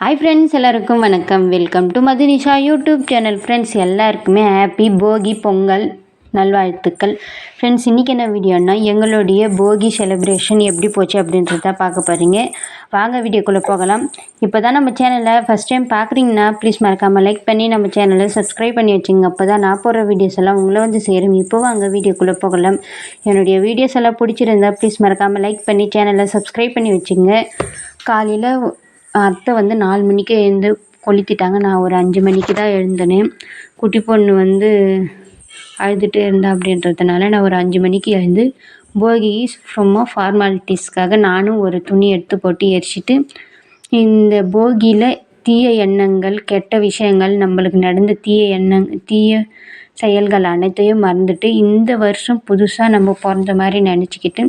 Hi friends எல்லாருக்கும் வணக்கம். Welcome to Madhunisha YouTube channel friends எல்லாருக்குமே ஹாப்பி போகி பொங்கல் நல்வாழ்த்துக்கள். ஃப்ரெண்ட்ஸ் இன்றைக்கி என்ன வீடியோன்னா எங்களுடைய போகி செலிப்ரேஷன் எப்படி போச்சு அப்படின்றத பார்க்க போகிறீங்க வாங்க வீடியோக்குள்ளே போகலாம். இப்போ தான் நம்ம சேனலை ஃபஸ்ட் டைம் பார்க்குறீங்கன்னா ப்ளீஸ் மறக்காமல் லைக் பண்ணி நம்ம சேனலை சப்ஸ்கிரைப் பண்ணி வச்சுங்க. அப்போ தான் நான் போடுற வீடியோஸ் எல்லாம் உங்களை வந்து சேரும். இப்போ வாங்க வீடியோக்குள்ளே போகலாம். என்னுடைய வீடியோஸ் எல்லாம் பிடிச்சிருந்தா ப்ளீஸ் மறக்காமல் லைக் பண்ணி சேனலை சப்ஸ்கிரைப் பண்ணி வச்சுங்க. காலையில் அத்தை வந்து நாலு மணிக்கு எழுந்து கொளுத்திட்டாங்க. நான் ஒரு அஞ்சு மணிக்கு தான் எழுந்தேன். குட்டி பொண்ணு வந்து அழுதுகிட்டே இருந்தா அப்படின்றதுனால நான் ஒரு அஞ்சு மணிக்கு எழுந்து போகி சும்மா ஃபார்மாலிட்டிஸ்க்காக நானும் ஒரு துணி எடுத்து போட்டு எரிச்சிட்டு இந்த போகியில் தீய எண்ணங்கள் கெட்ட விஷயங்கள் நம்மளுக்கு நடந்த தீய எண்ணங் தீய செயல்கள் அனைத்தையும் மறந்துட்டு இந்த வருஷம் புதுசாக நம்ம பிறந்த மாதிரி நினச்சிக்கிட்டு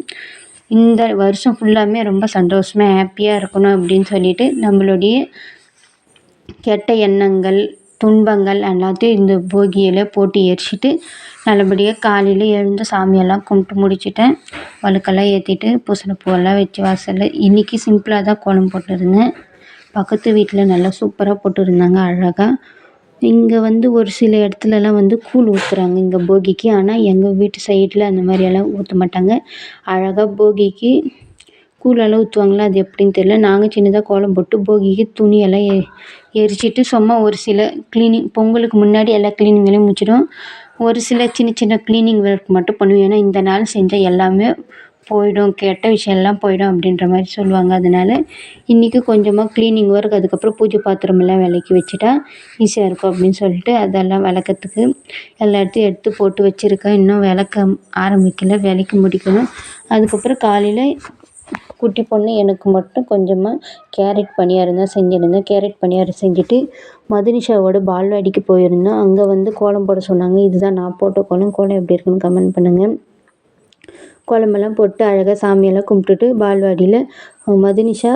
இந்த வருஷம் ஃபுல்லாமே ரொம்ப சந்தோஷமாக ஹாப்பியாக இருக்கணும் அப்படின்னு சொல்லிட்டு நம்மளுடைய கெட்ட எண்ணங்கள் துன்பங்கள் எல்லாத்தையும் இந்த போகியில் போட்டு எரிச்சிட்டு நல்லபடியாக காலையில் எழுந்து சாமியெல்லாம் கும்பிட்டு முடிச்சிட்டேன். வழுக்கெல்லாம் ஏற்றிட்டு பூசணி பூவெல்லாம் வச்சு வாசலில். இன்றைக்கி சிம்பிளாக தான் கோலம் போட்டிருந்தேன். பக்கத்து வீட்டில் நல்லா சூப்பராக போட்டிருந்தாங்க அழகாக இங்கே வந்து ஒரு சில இடத்துலலாம் வந்து கூழ் ஊற்றுறாங்க இங்கே போகிக்கு. ஆனால் எங்கள் வீட்டு சைடில் அந்த மாதிரியெல்லாம் ஊற்ற மாட்டாங்க. அழகாக போகிக்கு கூழெல்லாம் ஊற்றுவாங்களா அது எப்படின்னு தெரியல. நாங்கள் சின்னதாக கோலம் போட்டு போகிக்கு துணியெல்லாம் எ எரிச்சிட்டு சும்மா ஒரு சில க்ளீனிங் பொங்கலுக்கு முன்னாடி எல்லா க்ளீனிங் முடிச்சிடுவோம். ஒரு சில சின்ன சின்ன க்ளீனிங் ஒர்க் மட்டும் பண்ணுவோம். ஏன்னா இந்த நாள் செஞ்சால் எல்லாமே போயிடும் கெட்ட விஷயம்லாம் போயிடும் அப்படின்ற மாதிரி சொல்லுவாங்க. அதனால் இன்றைக்கி கொஞ்சமாக க்ளீனிங் ஒர்க் அதுக்கப்புறம் பூஜை பாத்திரமெல்லாம் விளக்கி வச்சுட்டா ஈஸியாக இருக்கும் அப்படின்னு சொல்லிட்டு அதெல்லாம் விளக்கத்துக்கு எல்லா இடத்தையும் எடுத்து போட்டு வச்சுருக்கேன். இன்னும் விளக்க ஆரம்பிக்கல விளக்கி முடிக்கணும். அதுக்கப்புறம் காலையில் குட்டி பொண்ணு எனக்கு மட்டும் கொஞ்சமாக கேரட் பணியாரம் தான் செஞ்சுருந்தேன். கேரட் பணியாரம் செஞ்சுட்டு மதுனிஷாவோட பால்வாடிக்கு போயிருந்தோம். அங்கே வந்து கோலம் போட சொன்னாங்க. இதுதான் நான் போட்ட கோலம். கோலம் எப்படி இருக்குன்னு கமெண்ட் பண்ணுங்கள் கோலமெல்லாம் போட்டு அழகாக சாமியெல்லாம் கும்பிட்டுட்டு பால்வாடியில் மதுனிஷா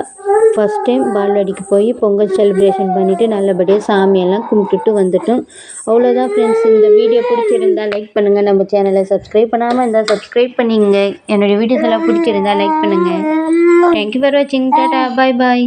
ஃபஸ்ட் டைம் பால்வாடிக்கு போய் பொங்கல் செலிப்ரேஷன் பண்ணிவிட்டு நல்லபடியாக சாமியெல்லாம் கும்பிட்டுட்டு வந்துட்டோம். அவ்வளோதான் ஃப்ரெண்ட்ஸ் இந்த வீடியோ பிடிச்சிருந்தா லைக் பண்ணுங்கள் நம்ம சேனலை சப்ஸ்கிரைப் பண்ணாமல் இருந்தால் சப்ஸ்கிரைப் பண்ணிங்க. என்னுடைய வீடியோஸ் எல்லாம் பிடிச்சிருந்தா லைக் பண்ணுங்கள் தேங்க்யூ ஃபார் வாட்சிங் டாடா பாய் பாய்